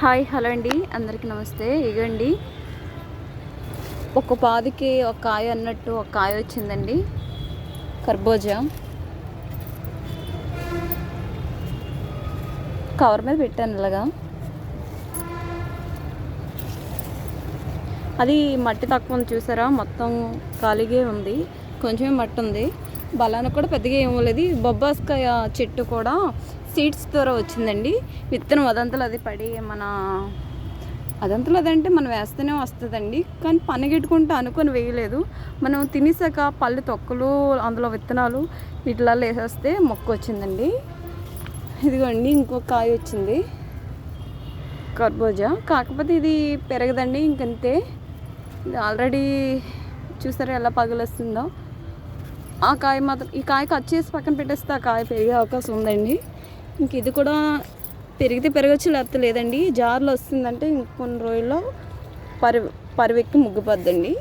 Hi hello అండి. అందరికీ నమస్తే. ఇగండి. ఒక పాదికి ఒక కాయ అన్నట్టు ఒక కాయ వచ్చిందండి. కర్బూజా. కవర్ మీద పెట్టాను ఇలాగా. అది మట్టి తక్కువ ఉంది చూసారా? మొత్తం ఖాళీగా ఉంది. కొంచెమే మట్టి ఉంది. బలానికి కూడా పెద్దగా ఏం లేదు బొబ్బాస్కాయ చెట్టు కూడా సీడ్స్ ద్వారా వచ్చిందండి. విత్తనం అదంతలు అది పడి మన అదంతలు అదంటే మనం వేస్తేనే వస్తుందండి. కానీ పనిగెట్టుకుంటే అనుకొని వేయలేదు. మనం తినేసాక పళ్ళు తొక్కలు అందులో విత్తనాలు వీటిలలో వేసేస్తే మొక్క వచ్చిందండి. ఇదిగోండి ఇంకో కాయ వచ్చింది. కర్బూజా. కాకపోతే ఇది పెరగదండి ఇంకంతే. ఇది ఆల్రెడీ చూసారా ఎలా పగలొస్తుందో? ఆ కాయ మాత్రం ఈ కాయ కట్ చేసి పక్కన పెట్టేస్తే ఆ కాయ పెరిగే అవకాశం ఉందండి. ఇంక ఇది కూడా పెరిగితే పెరగచ్చు లేకపోతే లేదండి. జార్లో వస్తుందంటే ఇంకొన్ని రోజుల్లో పరి పరివెక్కి ముగ్గిపోద్దండి.